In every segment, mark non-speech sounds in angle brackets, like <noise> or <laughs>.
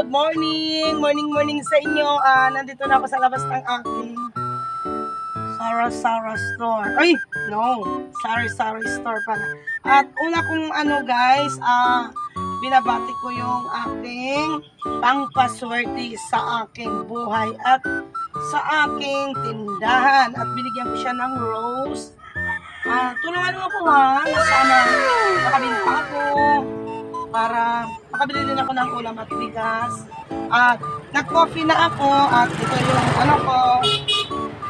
good morning. Morning, morning sa inyo. Ah, nandito na ako sa labas ng aking Sara Sara Store. Ay, no. Sari Sari Store pala. At una kong ano guys, ah, binabati ko yung aking pangpaswerte sa aking buhay at sa aking tindahan. At binigyan ko siya ng rose. Ah, tulungan mo ako ha, na sana makabinta ako para makabili din ako ng ulam at bigas. At nag-coffee na ako at ito yung ano ko.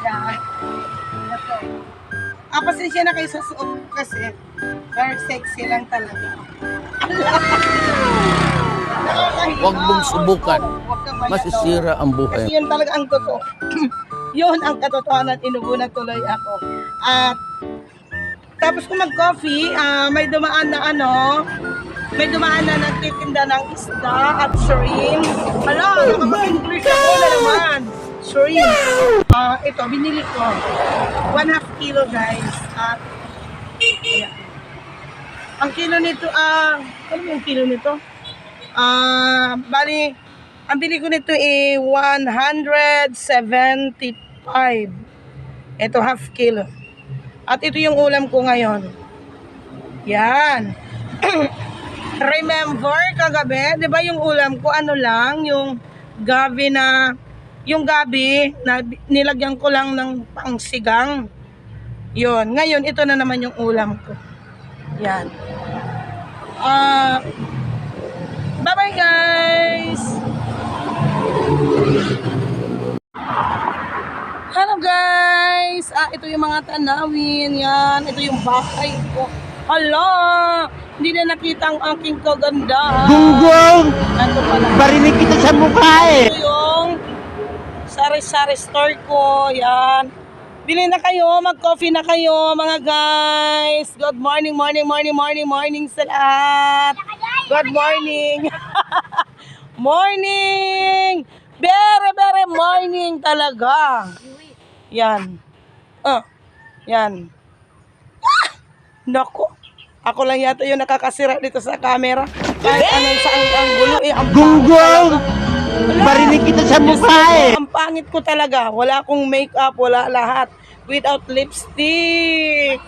Yan. Ito. Ah, pasensya na kayo sa suot ko kasi very sexy lang talaga. <laughs> Huwag mong subukan. Masisira ang kasi buhay. yun talaga ang totoo. <clears throat> yun ang katotohanan, inubunan tuloy ako. At tapos kung mag-coffee, ah, may dumaan na ano, may dumaan na nagtitinda ng isda at shrimp. Hala, nakapag-English ako na naman. Shrimp. Ah, ito, binili ko. One half kilo, guys. At, ayan. Ang kilo nito, ah, ano yung kilo nito? Ah, bali, ang bili ko nito ay 175. Ito half kilo. At ito yung ulam ko ngayon. Yan. <clears throat> Remember kagabi, 'di ba yung ulam ko ano lang, yung gabi na yung gabi na nilagyan ko lang ng pangsigang. Yon, ngayon ito na naman yung ulam ko. Yan. Ah Bye-bye guys! Hello guys! Ah, ito yung mga tanawin. Yan. Ito yung bahay ko. Hala! Hindi na nakita ang aking kagandahan. Gunggong! Barinig kita sa mukha eh! Ito yung sari-sari store ko. Yan. Bili na kayo, mag-coffee na kayo mga guys. Good morning, morning, morning, morning, morning sa lahat. Good morning. <laughs> morning! Very, very morning talaga. Yan. Ah, yan. Ah! Nako. Ako lang yata yung nakakasira dito sa camera. Kahit ano sa ang, ang gulo eh. Ang Gunggong! Barinig kita sa mukha eh. Ang pangit ko talaga. Wala akong makeup, wala lahat. Without lipstick.